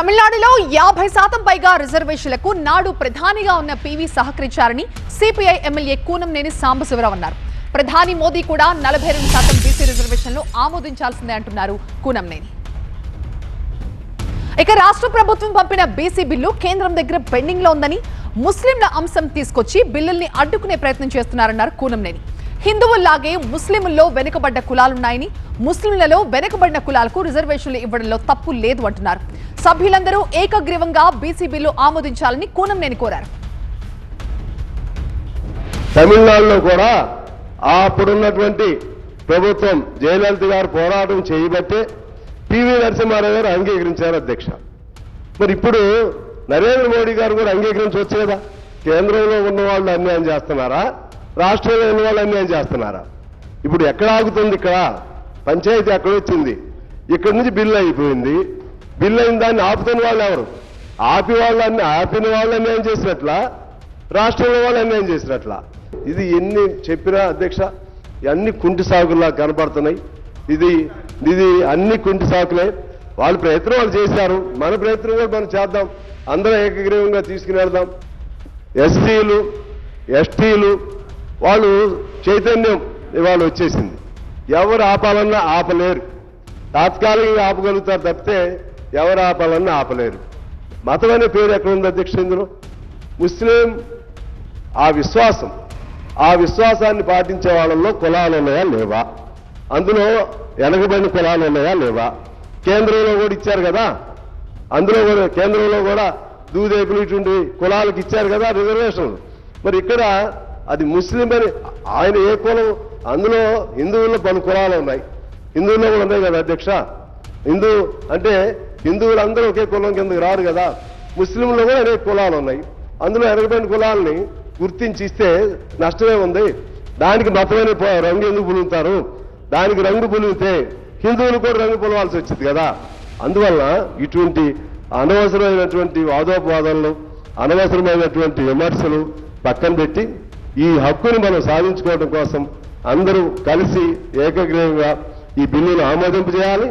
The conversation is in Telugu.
తమిళనాడులో యాభై శాతం పైగా రిజర్వేషన్లకు నాడు ప్రధానిగా ఉన్న పివి సహకరించారని సిపిఐ ఎమ్మెల్యే కూనంనేని సాంబశివరావు అన్నారు. ప్రధాని మోదీ కూడా నలభై రెండు శాతం బీసీ రిజర్వేషన్లు ఆమోదించాల్సిందే అంటున్నారు కూనంనేని. ఇక రాష్ట్ర ప్రభుత్వం పంపిన బీసీ బిల్లు కేంద్రం దగ్గర పెండింగ్లో ఉందని ముస్లింల అంశం తీసుకొచ్చి బిల్లుల్ని అడ్డుకునే ప్రయత్నం చేస్తున్నారన్నారు కూనంనేని. హిందువుల్లాగే ముస్లింల్లో వెనుకబడ్డ కులాలున్నాయని ముస్లింలలో వెనుకబడిన కులాలకు రిజర్వేషన్లు ఇవ్వడంలో తప్పు లేదు అంటున్నారు. సభ్యులందరూ ఏకగ్రీవంగా బీసీ బిల్లు ఆమోదించాలని కూనంనేని కోరారు. తమిళనాడులో కూడా అప్పుడున్నటువంటి ప్రభుత్వం జయలలిత గారు పోరాటం చేయబట్టే పివి నరసింహారావు గారు అంగీకరించారు అధ్యక్ష. మరి ఇప్పుడు నరేంద్ర మోడీ గారు కూడా అంగీకరించవచ్చు కదా? కేంద్రంలో ఉన్న వాళ్ళు అన్యాయం చేస్తున్నారా? రాష్ట్రంలో ఉన్న వాళ్ళు అన్యాయం చేస్తున్నారా? ఇప్పుడు ఎక్కడ ఆగుతుంది ఇక్కడ? పంచాయతీ అక్కడ వచ్చింది. ఇక్కడి నుంచి బిల్లు అయిపోయింది. బిల్లు అయిన దాన్ని ఆపుతున్న వాళ్ళు ఎవరు? ఆపి వాళ్ళని ఆపిన వాళ్ళు అన్యాయం చేసినట్లా? రాష్ట్రంలో వాళ్ళు అన్యాయం చేసినట్లా? ఇది ఎన్ని చెప్పినా అధ్యక్ష అన్ని కుంటి సాగులా కనపడుతున్నాయి. ఇది ఇది అన్ని కుంటి సాకులే వాళ్ళ ప్రయత్నం వాళ్ళు చేశారు. మన ప్రయత్నం కూడా మనం చేద్దాం. అందరం ఏకగ్రీవంగా తీసుకుని వెళ్దాం. ఎస్సీలు ఎస్టీలు వాళ్ళు చైతన్యం ఇవాళ వచ్చేసింది. ఎవరు ఆపాలన్నా ఆపలేరు. తాత్కాలికంగా ఆపగలుగుతారు తప్పితే ఎవరు ఆపాలన్నా ఆపలేరు. మతం అనే పేరు ఎక్కడ ఉంది అధ్యక్ష ఇందులో? ముస్లిం ఆ విశ్వాసం. ఆ విశ్వాసాన్ని పాటించే వాళ్ళల్లో కులాలు ఉన్నాయా లేవా? అందులో వెనకబడిన కులాలు ఉన్నాయా లేవా? కేంద్రంలో కూడా ఇచ్చారు కదా. అందులో కూడా కేంద్రంలో కూడా దూదేపులు ఇటువంటి కులాలకు ఇచ్చారు కదా రిజర్వేషన్లు. మరి ఇక్కడ అది ముస్లిం అని ఆయన ఏ కులం అందులో హిందువుల్లో పలు కులాలు ఉన్నాయి. హిందువుల్లో కూడా ఉన్నాయి కదా అధ్యక్ష? హిందూ అంటే హిందువులు అందరూ ఒకే కులం కిందకి రారు కదా. ముస్లింలో కూడా అనేక కులాలు ఉన్నాయి. అందులో ఎనభై కులాలని గుర్తించి ఇస్తే నష్టమే ఉంది. దానికి మతమైన రంగు ఎందుకు పులుగుతారు? దానికి రంగు పులిగితే హిందువులు కూడా రంగు పులవాల్సి వచ్చింది కదా. అందువల్ల ఇటువంటి అనవసరమైనటువంటి వాదోపవాదాలు అనవసరమైనటువంటి విమర్శలు పక్కన పెట్టి ఈ హక్కును మనం సాధించుకోవడం కోసం అందరూ కలిసి ఏకగ్రీవంగా ఈ బిల్లును ఆమోదింపు చేయాలి